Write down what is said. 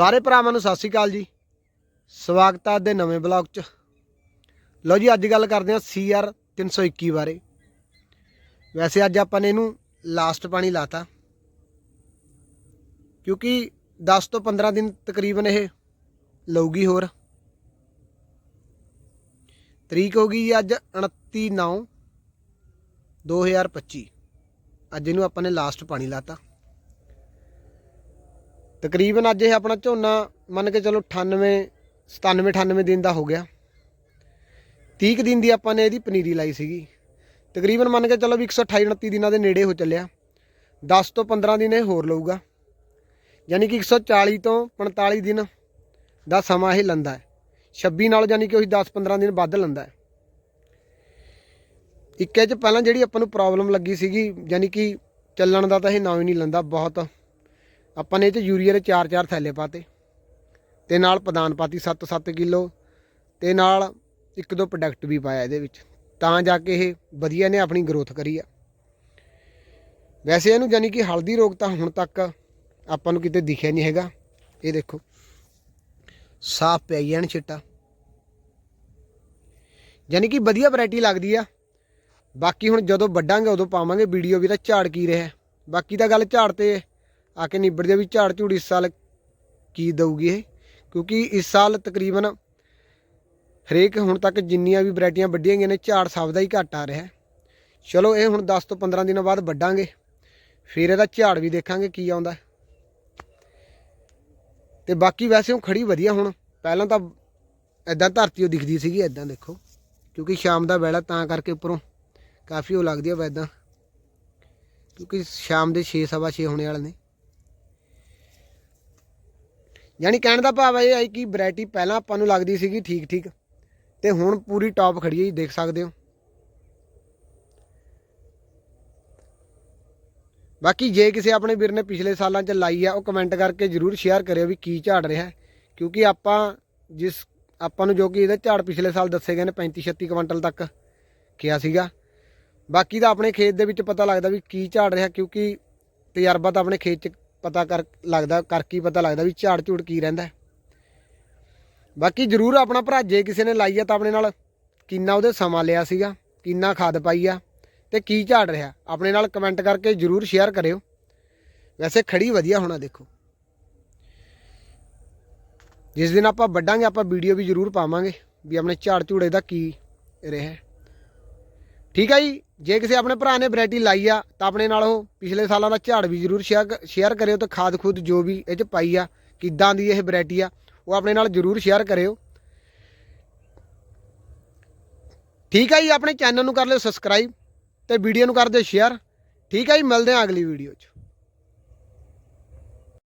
ਸਾਰੇ ਭਰਾਵਾਂ ਨੂੰ ਸਤਿ ਸ੍ਰੀ ਅਕਾਲ ਜੀ। ਸਵਾਗਤ ਹੈ ਅੱਜ ਦੇ ਨਵੇਂ ਬਲੌਗ 'ਚ। ਲਓ ਜੀ, ਅੱਜ ਗੱਲ ਕਰਦੇ ਹਾਂ ਸੀਆਰ 321 ਬਾਰੇ। ਵੈਸੇ ਅੱਜ ਆਪਾਂ ਨੇ ਇਹਨੂੰ ਲਾਸਟ ਪਾਣੀ ਲਾਤਾ। ਕਿਉਂਕਿ 10 ਤੋਂ 15 ਦਿਨ ਤਕਰੀਬਨ ਇਹ ਲਊਗੀ ਹੋਰ। ਤਰੀਕ ਹੋ ਗਈ ਜੀ ਅੱਜ 29 9 2025 ਅੱਜ ਇਹਨੂੰ ਆਪਾਂ ਨੇ ਲਾਸਟ ਪਾਣੀ ਲਾਤਾ। ਤਕਰੀਬਨ ਅੱਜ ਇਹ ਆਪਣਾ ਝੋਨਾ ਮੰਨ ਕੇ ਚਲੋ 98 97 98 ਦਿਨ ਦਾ ਹੋ ਗਿਆ। 30 ਕੁ ਦਿਨ ਦੀ ਆਪਾਂ ਨੇ ਇਹਦੀ ਪਨੀਰੀ ਲਾਈ ਸੀਗੀ। ਤਕਰੀਬਨ ਮੰਨ ਕੇ ਚਲੋ ਵੀ 128 29 ਦਿਨਾਂ ਦੇ ਨੇੜੇ ਹੋ ਚੱਲਿਆ। 10 ਤੋਂ 15 ਦਿਨ ਇਹ ਹੋਰ ਲਊਗਾ। ਯਾਨੀ ਕਿ 140 ਤੋਂ 45 ਦਿਨ ਦਾ ਸਮਾਂ ਇਹ ਲੰਦਾ ਹੈ। 26 ਨਾਲ ਯਾਨੀ ਕਿ ਉਹੀ 10 15 ਦਿਨ ਵੱਧ ਲੰਦਾ ਹੈ। ਇੱਕੇ ਚ ਪਹਿਲਾਂ ਜਿਹੜੀ ਆਪਾਂ ਨੂੰ ਪ੍ਰੋਬਲਮ ਲੱਗੀ ਸੀਗੀ, ਯਾਨੀ ਕਿ ਚੱਲਣ ਦਾ ਤਾਂ ਇਹ ਨਾਂ ਹੀ ਨਹੀਂ ਲੰਦਾ ਬਹੁਤ। ਆਪਾਂ ਨੇ ਇਹ ਚ ਯੂਰੀਆ ਦੇ 4-4 ਥੈਲੇ ਪਾਤੇ। ਤੇ ਨਾਲ ਪਦਾਨ ਪਾਤੀ 7-7 ਕਿਲੋ। ਤੇ ਨਾਲ ਇੱਕ ਦੋ ਪ੍ਰੋਡਕਟ ਵੀ ਪਾਇਆ ਇਹਦੇ ਵਿੱਚ। ਤਾਂ ਜਾ ਕੇ ਇਹ ਵਧੀਆ ਨੇ ਆਪਣੀ ਗਰੋਥ ਕਰੀ ਆ। ਵੈਸੇ ਇਹਨੂੰ ਯਾਨੀ ਕਿ ਹਲਦੀ ਰੋਗ ਤਾਂ ਹੁਣ ਤੱਕ ਆਪਾਂ ਨੂੰ ਕਿਤੇ ਦਿਖਿਆ ਨਹੀਂ ਹੈਗਾ। ਇਹ ਦੇਖੋ। ਸਾਫ਼ ਪਿਆ ਹੀ ਐਨ ਛਿੱਟਾ। ਯਾਨੀ ਕਿ ਵਧੀਆ ਵੈਰਾਈਟੀ ਲੱਗਦੀ ਆ। ਬਾਕੀ ਹੁਣ ਜਦੋਂ ਵੱਡਾਂਗੇ ਉਦੋਂ ਪਾਵਾਂਗੇ। ਵੀਡੀਓ ਵੀ ਤਾਂ ਝਾੜ ਕੀ ਰਿਹਾ। ਬਾਕੀ ਤਾਂ ਗੱਲ ਝਾੜ ਤੇ ਆ ਕੇ ਨਿਬੜ ਜਾ ਵੀ ਝਾੜ ਝੂੜ ਇਸ ਸਾਲ ਕੀ ਦਊਗੀ ਇਹ? ਕਿਉਂਕਿ ਇਸ ਸਾਲ ਤਕਰੀਬਨ ਹਰੇਕ ਹੁਣ ਤੱਕ ਜਿੰਨੀਆਂ ਵੀ ਵੈਰਾਈਟੀਆਂ ਵੱਡੀਆਂ ਗਈਆਂ ਨੇ, ਝਾੜ ਸਭ ਦਾ ਹੀ ਘੱਟ ਆ ਰਿਹਾ ਚਲੋ ਇਹ ਹੁਣ 10 ਤੋਂ 15 ਦਿਨਾਂ ਬਾਅਦ ਵੱਡਾਂਗੇ ਫਿਰ ਇਹਦਾ ਝਾੜ ਵੀ ਦੇਖਾਂਗੇ ਕੀ ਆਉਂਦਾ ਤੇ ਬਾਕੀ ਵੈਸੇ ਉਹ ਖੜੀ ਵਧੀਆ ਹੁਣ। ਪਹਿਲਾਂ ਤਾਂ ਐਦਾਂ ਧਰਤੀ ਉਹ ਦਿਖਦੀ ਸੀਗੀ ਐਦਾਂ ਦੇਖੋ। ਕਿਉਂਕਿ ਸ਼ਾਮ ਦਾ ਵੇਲਾ ਤਾਂ ਕਰਕੇ ਉੱਪਰੋਂ ਕਾਫੀ ਉਹ ਲੱਗਦੀ ਆ ਵੈਦਾਂ ਕਿਉਂਕਿ ਸ਼ਾਮ ਦੇ 6 ਸਵਾ 6 ਹੋਣੇ ਵਾਲੇ ਨੇ। ਯਾਨੀ ਕਹਿਣ ਦਾ ਭਾਵ ਇਹ ਹੈ ਕਿ ਵੈਰਾਈਟੀ ਪਹਿਲਾਂ ਆਪਾਂ ਨੂੰ ਲੱਗਦੀ ਸੀਗੀ ਠੀਕ ਠੀਕ, ਤੇ ਹੁਣ ਪੂਰੀ ਟੌਪ ਖੜੀ ਹੈ ਜੀ, ਦੇਖ ਸਕਦੇ ਹੋ। ਬਾਕੀ ਜੇ ਕਿਸੇ ਆਪਣੇ ਵੀਰ ਨੇ ਪਿਛਲੇ ਸਾਲਾਂ 'ਚ ਲਾਈ ਆ, ਉਹ ਕਮੈਂਟ ਕਰਕੇ ਜਰੂਰ ਸ਼ੇਅਰ ਕਰਿਓ ਵੀ ਕੀ ਝਾੜ ਰਿਹਾ ਕਿਉਂਕਿ ਆਪਾਂ ਜਿਸ, ਆਪਾਂ ਨੂੰ ਜੋ ਕਿ ਇਹਦਾ ਝਾੜ ਪਿਛਲੇ ਸਾਲ ਦੱਸੇ ਗਏ ਨੇ 35 36 ਕੁਇੰਟਲ ਤੱਕ ਕਿਹਾ ਸੀਗਾ। ਬਾਕੀ ਤਾਂ ਆਪਣੇ ਖੇਤ ਦੇ ਵਿੱਚ ਪਤਾ ਲੱਗਦਾ ਵੀ ਕੀ ਝਾੜ ਰਿਹਾ ਕਿਉਂਕਿ ਤਜਰਬਾ ਤਾਂ ਆਪਣੇ ਖੇਤ 'ਚ ਪਤਾ ਕਰ ਲੱਗਦਾ, ਕਰ ਕੀ ਪਤਾ ਲੱਗਦਾ ਵੀ ਝਾੜ ਝੂੜ ਕੀ ਰਹਿੰਦਾ ਬਾਕੀ ਜਰੂਰ ਆਪਣਾ ਭਰਾ, ਜੇ ਕਿਸੇ ਨੇ ਲਾਈ ਆ ਤਾਂ ਆਪਣੇ ਨਾਲ ਕਿੰਨਾ ਉਹਦੇ ਸਮਾਂ ਲਿਆ ਸੀਗਾ, ਕਿੰਨਾ ਖਾਦ ਪਾਈ ਆ ਤੇ ਕੀ ਝਾੜ ਰਿਹਾ, ਆਪਣੇ ਨਾਲ ਕਮੈਂਟ ਕਰਕੇ ਜਰੂਰ ਸ਼ੇਅਰ ਕਰਿਓ। ਵੈਸੇ ਖੜੀ ਵਧੀਆ ਹੋਣਾ ਦੇਖੋ। ਜਿਸ ਦਿਨ ਆਪਾਂ ਵੱਡਾਂਗੇ ਆਪਾਂ ਵੀਡੀਓ ਵੀ ਜਰੂਰ ਪਾਵਾਂਗੇ ਵੀ ਆਪਣੇ ਝਾੜ ਝੂੜੇ ਦਾ ਕੀ ਰਿਹਾ ਠੀਕ ਹੈ ਜੀ? ਜੇ ਕਿਸੇ ਆਪਣੇ ਭਰਾ ਨੇ ਵੈਰਾਈਟੀ ਲਾਈ ਆ, ਤਾਂ ਆਪਣੇ ਨਾਲ ਉਹ ਪਿਛਲੇ ਸਾਲਾਂ ਦਾ ਝਾੜ ਵੀ ਜਰੂਰ ਸ਼ੇਅਰ ਸ਼ੇਅਰ ਕਰਿਓ ਤੇ ਖਾਦ ਖੂਦ ਜੋ ਵੀ ਇਹ ਚ ਪਾਈ ਆ, ਕਿੱਦਾਂ ਦੀ ਇਹ ਵੈਰਾਈਟੀ ਆ, ਉਹ ਆਪਣੇ ਨਾਲ ਜਰੂਰ ਸ਼ੇਅਰ ਕਰਿਓ। ਠੀਕ ਹੈ ਜੀ? ਆਪਣੇ ਚੈਨਲ ਨੂੰ ਕਰ ਲਿਓ ਸਬਸਕ੍ਰਾਈਬ ਤੇ ਵੀਡੀਓ ਨੂੰ ਕਰ ਦਿਓ ਸ਼ੇਅਰ ਠੀਕ ਹੈ ਜੀ? ਮਿਲਦੇ ਹਾਂ ਅਗਲੀ ਵੀਡੀਓ 'ਚ।